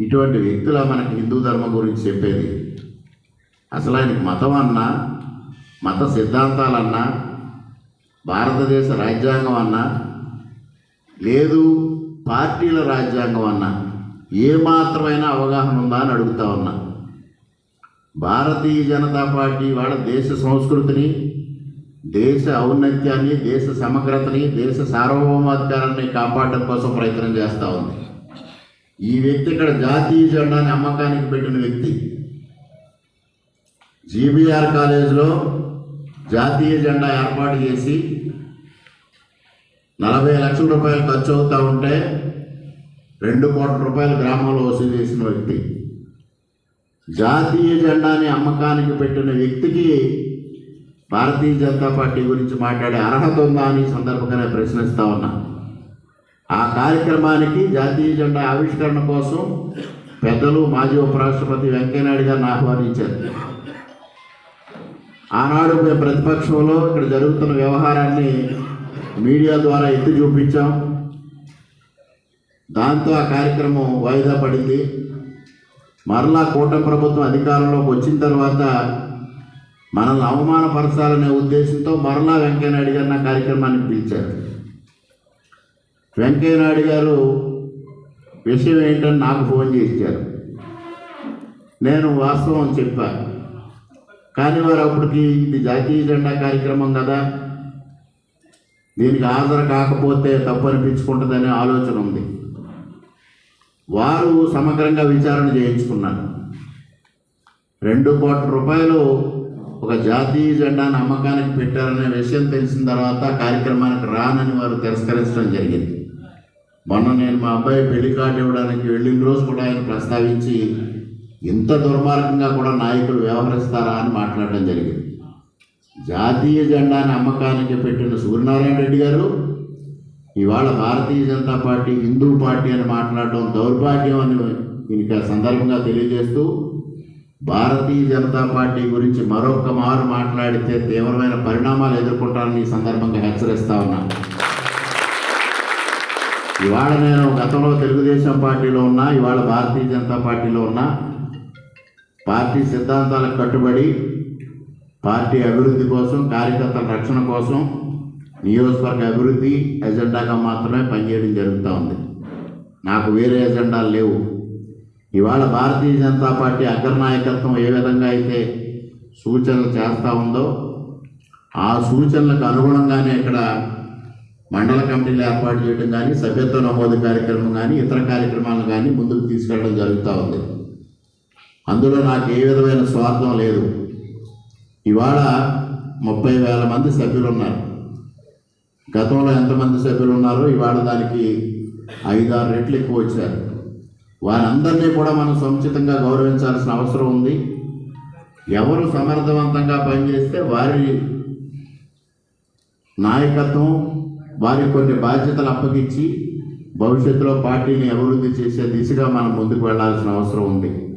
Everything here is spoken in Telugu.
ఇటువంటి వ్యక్తుల మనకి హిందూ ధర్మం గురించి చెప్పేది. అసలు ఆయనకి మతం అన్నా మత సిద్ధాంతాలన్నా భారతదేశ రాజ్యాంగం అన్నా లేదు పార్టీల రాజ్యాంగం అన్నా ఏమాత్రమైన అవగాహన ఉందా అని అడుగుతా ఉన్నా. భారతీయ జనతా పార్టీ వాళ్ళ దేశ సంస్కృతిని దేశ ఔన్నత్యాన్ని దేశ సమగ్రతని దేశ సార్వభౌమాధికారాన్ని కాపాడడం కోసం ప్రయత్నం చేస్తూ ఉంది. ఈ వ్యక్తి ఇక్కడ జాతీయ జెండాని అమ్మకానికి పెట్టిన వ్యక్తి. జీబీఆర్ కాలేజీలో జాతీయ జెండా ఏర్పాటు చేసి నలభై లక్షల రూపాయలు ఖర్చు అవుతూ ఉంటే రెండు కోట్ల రూపాయలు గ్రామంలో వసూలు చేసిన వ్యక్తి. జాతీయ జెండాని అమ్మకానికి పెట్టిన వ్యక్తికి భారతీయ జనతా పార్టీ గురించి మాట్లాడే అర్హత ఉందా అని సందర్భంగానే ప్రశ్నిస్తా ఉన్నా. ఆ కార్యక్రమానికి జాతీయ జెండా ఆవిష్కరణ కోసం పెద్దలు మాజీ ఉపరాష్ట్రపతి వెంకయ్యనాయుడు గారిని ఆహ్వానించారు. ఆనాడు మేము ప్రతిపక్షంలో ఇక్కడ జరుగుతున్న వ్యవహారాన్ని మీడియా ద్వారా ఎత్తి చూపించాం. దాంతో ఆ కార్యక్రమం వాయిదా పడింది. మరలా కూటమి ప్రభుత్వం అధికారంలోకి వచ్చిన తర్వాత మనల్ని అవమానపరచాలనే ఉద్దేశంతో మరలా వెంకయ్యనాయుడు గారు నా కార్యక్రమానికి పిలిచారు. వెంకయ్యనాయుడు గారు విషయం ఏంటని నాకు ఫోన్ చేశారు. నేను వాస్తవం చెప్పాను కానీ వారు అప్పటికి ఇది జాతీయ జెండా కార్యక్రమం కదా. దీనికి హాజరు కాకపోతే తప్పు అనిపించుకుంటుందనే ఆలోచన ఉంది. వారు సమగ్రంగా విచారణ చేయించుకున్నారు. రెండు కోట్ల రూపాయలు ఒక జాతీయ జెండాను అమ్మకానికి పెట్టారనే విషయం తెలిసిన తర్వాత కార్యక్రమానికి రానని వారు తిరస్కరించడం జరిగింది. మొన్న నేను మా అబ్బాయి పెళ్ళి కార్డు ఇవ్వడానికి వెళ్ళిన రోజు కూడా ఆయన ప్రస్తావించి ఇంత దుర్మార్గంగా కూడా నాయకులు వ్యవహరిస్తారా? అని మాట్లాడడం జరిగింది. జాతీయ జెండాని అమ్మకానికి పెట్టిన సూర్యనారాయణ రెడ్డి గారు ఇవాళ భారతీయ జనతా పార్టీ హిందూ పార్టీ అని మాట్లాడడం దౌర్భాగ్యం అని దీనికి ఆ సందర్భంగా తెలియజేస్తూ భారతీయ జనతా పార్టీ గురించి మరొక మారు మాట్లాడితే తీవ్రమైన పరిణామాలు ఎదుర్కొంటారని ఈ సందర్భంగా హెచ్చరిస్తా ఉన్నాను ఇవాళ నేను గతంలో తెలుగుదేశం పార్టీలో ఉన్నా ఇవాళ భారతీయ జనతా పార్టీలో ఉన్నా. పార్టీ సిద్ధాంతాలకు కట్టుబడి పార్టీ అభివృద్ధి కోసం కార్యకర్తల రక్షణ కోసం నియోజకవర్గ అభివృద్ధి ఎజెండాగా మాత్రమే పనిచేయడం జరుగుతూ ఉంది. నాకు వేరే ఎజెండాలు లేవు. ఇవాళ భారతీయ జనతా పార్టీ అగ్రనాయకత్వం ఏ విధంగా అయితే సూచనలు చేస్తూ ఉందో ఆ సూచనలకు అనుగుణంగానే ఇక్కడ మండల కమిటీలు ఏర్పాటు చేయడం కానీ సభ్యత్వ నమోదు కార్యక్రమం కానీ ఇతర కార్యక్రమాలను కానీ ముందుకు తీసుకెళ్ళడం జరుగుతూ ఉంది. అందులో నాకు ఏ విధమైన స్వార్థం లేదు. ఇవాళ ముప్పై వేల మంది సభ్యులు ఉన్నారు గతంలో ఎంతమంది సభ్యులు ఉన్నారో ఇవాళ దానికి ఐదారు రెట్లు ఎక్కువ వచ్చారు. వారందరినీ కూడా మనం సముచితంగా గౌరవించాల్సిన అవసరం ఉంది. ఎవరు సమర్థవంతంగా పనిచేస్తే వారి నాయకత్వం వారి కొన్ని బాధ్యతలు అప్పగించి భవిష్యత్తులో పార్టీని అభివృద్ధి చేసే దిశగా మనం ముందుకు వెళ్ళాల్సిన అవసరం ఉంది.